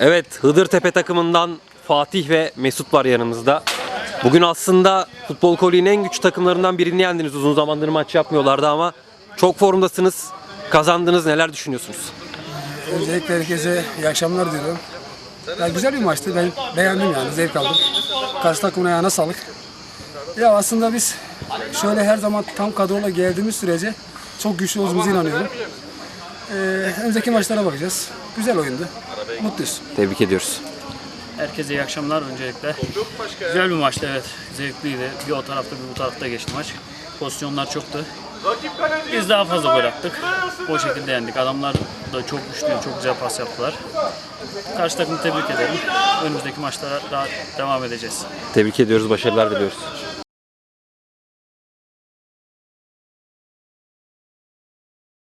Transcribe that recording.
Evet, Hıdırtepe takımından Fatih ve Mesut var yanımızda. Bugün aslında Futbol Koli'nin en güçlü takımlarından birini yendiniz. Uzun zamandır maç yapmıyorlardı ama çok formdasınız. Kazandınız. Neler düşünüyorsunuz? Öncelikle herkese iyi akşamlar diliyorum. Ya güzel bir maçtı. Ben beğendim yani. Zevk aldım. Karşı takımın ayağına sağlık. Ya aslında biz şöyle her zaman tam kadroyla geldiğimiz sürece çok güçlü olduğumuza inanıyorum. Ee, önümüzdeki maçlara bakacağız. Güzel oyundu. Mutluyuz. Tebrik ediyoruz. Herkese iyi akşamlar öncelikle. Güzel bir maçtı evet. Zevkliydi. Bir o tarafta bir bu tarafta geçti maç. Pozisyonlar çoktu. Biz daha fazla gol attık. O şekilde yendik. Adamlar da çok güçlü, çok güzel pas yaptılar. Karşı takımı tebrik ederim. Önümüzdeki maçlara daha devam edeceğiz. Tebrik ediyoruz. Başarılar diliyoruz.